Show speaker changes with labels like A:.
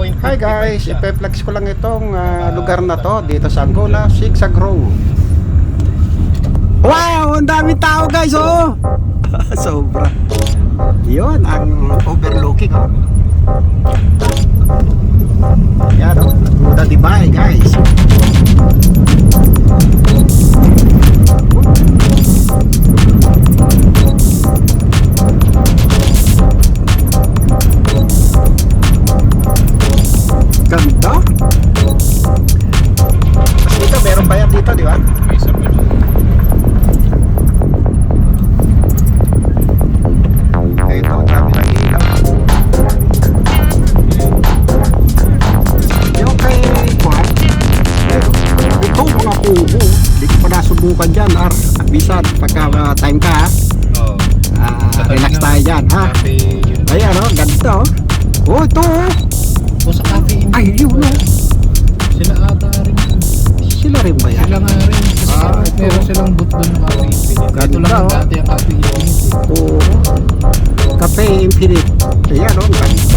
A: 1.55
B: Hi guys,
A: siya.
B: ipeplex ko lang itong ah, lugar na to dito sa Angola, Sigsag Row. Wow, ang dami tao guys, oh! Sobra. Yun, ang overlooking, oh. Nasubukan dyan, Ar. Bisan, pagka uh, time ka, ha?
A: Oo.
B: Ah,
A: Sa tabi
B: relax tayo dyan, ha?
A: Cafe.
B: Ayan, oh, ganda, oh. Oh, ito, oh.
A: O sa cafe.
B: Ay, yun, oh.
A: Sila ata rin.
B: Sila rin ba yan?
A: Sila nga rin. Kasi
B: Ah, ito.
A: meron silang booth doon ng Cafe Infinite. Ito
B: Ganda,
A: lang ang
B: oh.
A: dati ang Cafe Infinite.
B: Oo. Cafe Infinite. Ayan, oh, ganda. oh.